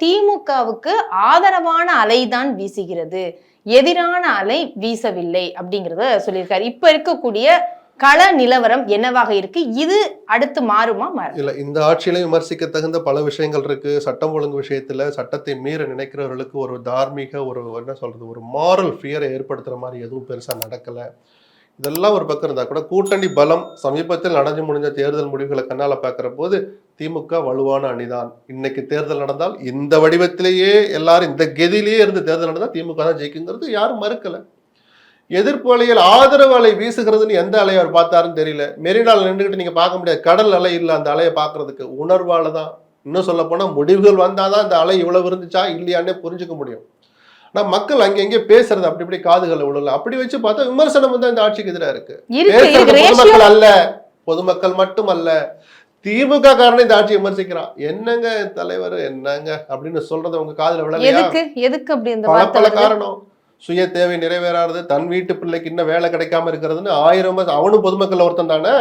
திமுகவுக்கு ஆதரவான அலைதான் வீசுகிறது. எதிரான அலை வீசவில்லை அப்படிங்கிறத சொல்லியிருக்காரு. இப்ப இருக்கக்கூடிய கள நிலவரம் என்னவாக இருக்கு? இது அடுத்து மாறுமா மாறு இல்ல இந்த ஆட்சியிலையும் விமர்சிக்க தகுந்த பல விஷயங்கள் இருக்கு. சட்டம் ஒழுங்கு விஷயத்துல சட்டத்தை மீற நினைக்கிறவர்களுக்கு ஒரு தார்மீக ஒரு என்ன சொல்றது ஒரு மாரல் ஃபியரை ஏற்படுத்துற மாதிரி எதுவும் பெருசா நடக்கல. இதெல்லாம் ஒரு பக்கம் இருந்தா கூட கூட்டணி பலம் சமீபத்தில் நடந்து முடிஞ்ச தேர்தல் முடிவுகளை கண்ணால பார்க்கிற போது திமுக வலுவான அணிதான். இன்னைக்கு தேர்தல் நடந்தால் இந்த வடிவத்திலேயே எல்லாரும் இந்த கெதிலேயே இருந்து தேர்தல் நடந்தால் திமுக தான் ஜெயிக்குங்கிறது யாரும் மறுக்கல. எதிர்ப்பு அலையில் ஆதரவு அலை வீசுகிறதுன்னு எந்த அலையை அவர் பார்த்தாருன்னு தெரியல. மெரினால நின்றுக்கிட்டு நீங்க பார்க்க முடியாது. கடல் அலை இல்லை அந்த அலையை பார்க்கறதுக்கு. உணர்வால தான். இன்னும் சொல்ல போனா முடிவுகள் வந்தாதான் அந்த அலை இவ்வளவு இருந்துச்சா இல்லையான்னே புரிஞ்சுக்க முடியும். ஆனா மக்கள் அங்கங்கே பேசுறது அப்படி இப்படி காதுகளை விடல. அப்படி வச்சு பார்த்தா விமர்சனம் வந்து இந்த ஆட்சிக்கு எதிராக இருக்கு. பொதுமக்கள் அல்ல. பொதுமக்கள் மட்டும் அல்ல திமுக காரனே இந்த ஆட்சியை விமர்சிக்கிறான். என்னங்க தலைவர் என்னங்க அப்படின்னு சொல்றது உங்க காதுல விழலையா எதுக்கு எதுக்கு அப்படி இந்த பல? காரணம். சுய தேவை நிறைவேறாது தன் வீட்டு பிள்ளைக்கு இன்னும் வேலை கிடைக்காம இருக்கிறதுன்னு ஆயிரம் அவனும் பொதுமக்கள் ஒருத்தன் தானே?